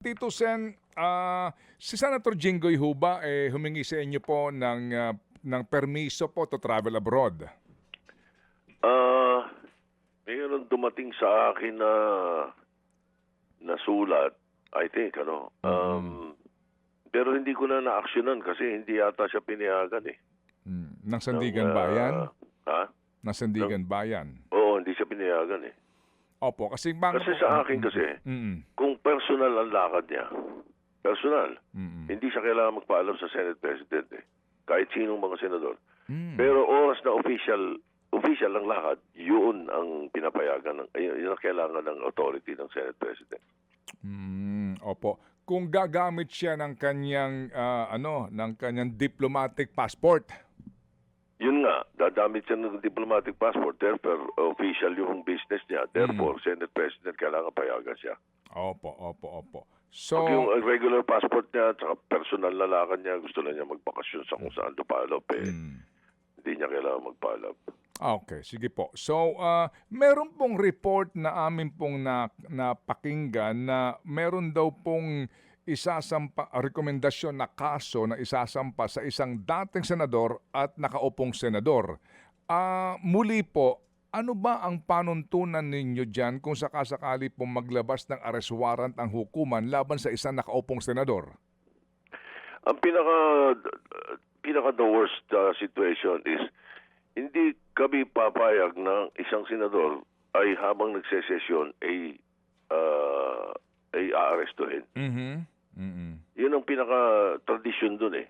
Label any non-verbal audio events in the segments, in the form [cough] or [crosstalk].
Tito Sen, ah, si Senator Jinggoy Huba eh, humingi sa inyo po ng, ah, ng permiso po to travel abroad. Ah, mayroon dumating sa akin na na sulat, I think, ano. Um, Pero hindi ko na na-actionan kasi hindi yata siya pinayagan eh. Hmm. Ng Sandigan Ng, ah, Bayan? Ha? Ng Sandigan Bayan. Oo, hindi siya pinayagan eh. Opo, kasi bang... Kasi sa akin kasi, Mm, kung personal ang lakad niya, personal, mm, mm, hindi siya kailangan magpaalam sa Senate President eh. Kahit sinong mga senador. mm. Pero oras na official official ang lakad, yun ang pinapayagan ng yun, ang kailangan ng authority ng Senate President. Mm, opo. Kung gagamit siya ng kanyang ah, ano, ng kanyang diplomatic passport. Yun nga, dadamit siya ng diplomatic passport, therefore official yung business niya. Therefore, Senate President kailangan payagan siya. Opo, opo, opo. So, Pag yung uh, regular passport niya at personal na lakad niya, gusto lang niya magbakasyon sa kung saan lupalop, eh, mm, hindi niya kailangan magpaalam. Okay, sige po. So, ah, meron pong report na amin pong na, napakinggan na meron daw pong isasampa, ah, rekomendasyon na kaso na isasampa sa isang dating senador at nakaupong senador. Ah, muli po, ano ba ang panuntunan ninyo dyan kung sakasakali pong maglabas ng arrest warrant ang hukuman laban sa isang nakaupong senador? Ang pinaka pinaka the worst uh, situation is hindi kami papayag ng isang senador ay habang nagsesesyon ay uh, ay aarestuhin. Mhm. Mhm. Yun ang pinaka tradition dun eh.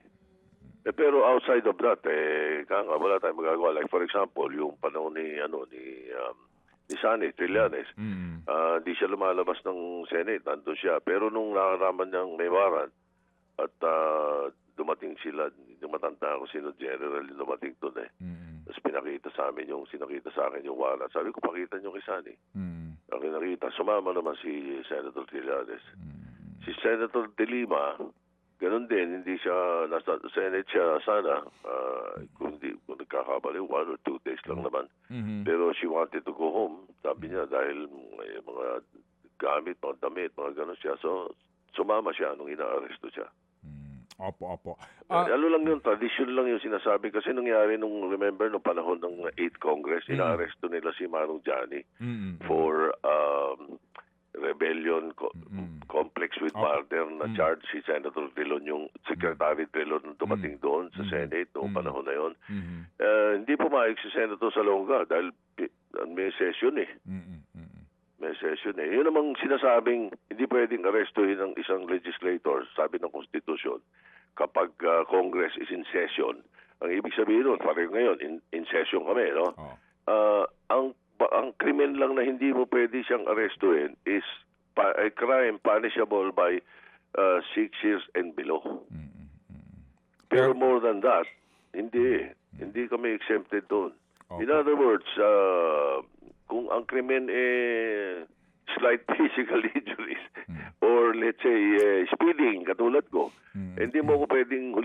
eh. Pero outside of that, eh, kaya nga wala tayong magagawa. Like for example, yung panahon ni, ano, ni, um, ni Sani Trillanes, Mhm. Ah, di siya lumalabas ng Senate, nandun siya. Pero nung nakaraman niyang may warrant at ah, dumating sila, hindi matanda ako sino general yung dumating doon eh. Mhm. Tapos pinakita sa amin yung, sinakita sa akin yung warrant. Sabi ko, pakita niyo kay Sani. Mhm. Ang nakita, sumama naman si Senator Trillanes. Mhm. Si Senator De Lima, ganun din, hindi siya, nasa Senate siya sana, ah, kung, hindi, kung nagkakamali, one or two days lang naman. Mhm. Pero she wanted to go home. Sabi niya dahil may mga gamit, mga damit, mga gano'n siya. So, sumama siya nung inaaresto siya. Mm, Opo, opo. Eh, Ah, ano lang yun, tradition lang yung sinasabi. Kasi nangyari nung, remember, nung panahon ng 8th Congress, Mm. inaaresto nila si Manong Johnny mm, for um, rebellion co- Mm. complex with Opo. murder na Mm. charge si Senator Dillon, yung Secretary Dillon nung dumating doon sa Mm. Senate noong Mm. panahon na yon. mhm, Eh, hindi pumayag si Senator Salonga dahil pi- may session eh. mm, mm, May session eh. Yun namang sinasabing hindi pwedeng arestuhin ng isang legislator, sabi ng Constitution, kapag ah, Congress is in session. Ang ibig sabihin nun, pareho ngayon, in, in session kami, no? Oh. Ah, ang ang krimen lang na hindi mo pwede siyang arestuhin is a crime punishable by ah, six years and below. mm, mm, mm. Pero more than that, hindi. Hindi kami exempted doon. In Okay. other words, uh, kung ang krimen eh slight [laughs] physical injuries or let's say eh, speeding katulad ko, Mm. hindi mo ko pwedeng.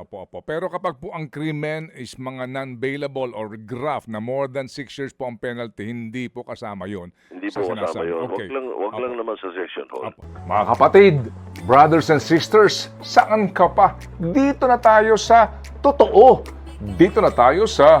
Opo, opo. Pero kapag po ang krimen is mga non-bailable or graft na more than 6 years po ang penalty, hindi po kasama yon. Hindi po kasama yun. Okay. Wag lang, wag Opo. lang naman sa session hall. Mga kapatid, brothers and sisters, saan ka pa? Dito na tayo sa totoo. Dito na tayo sa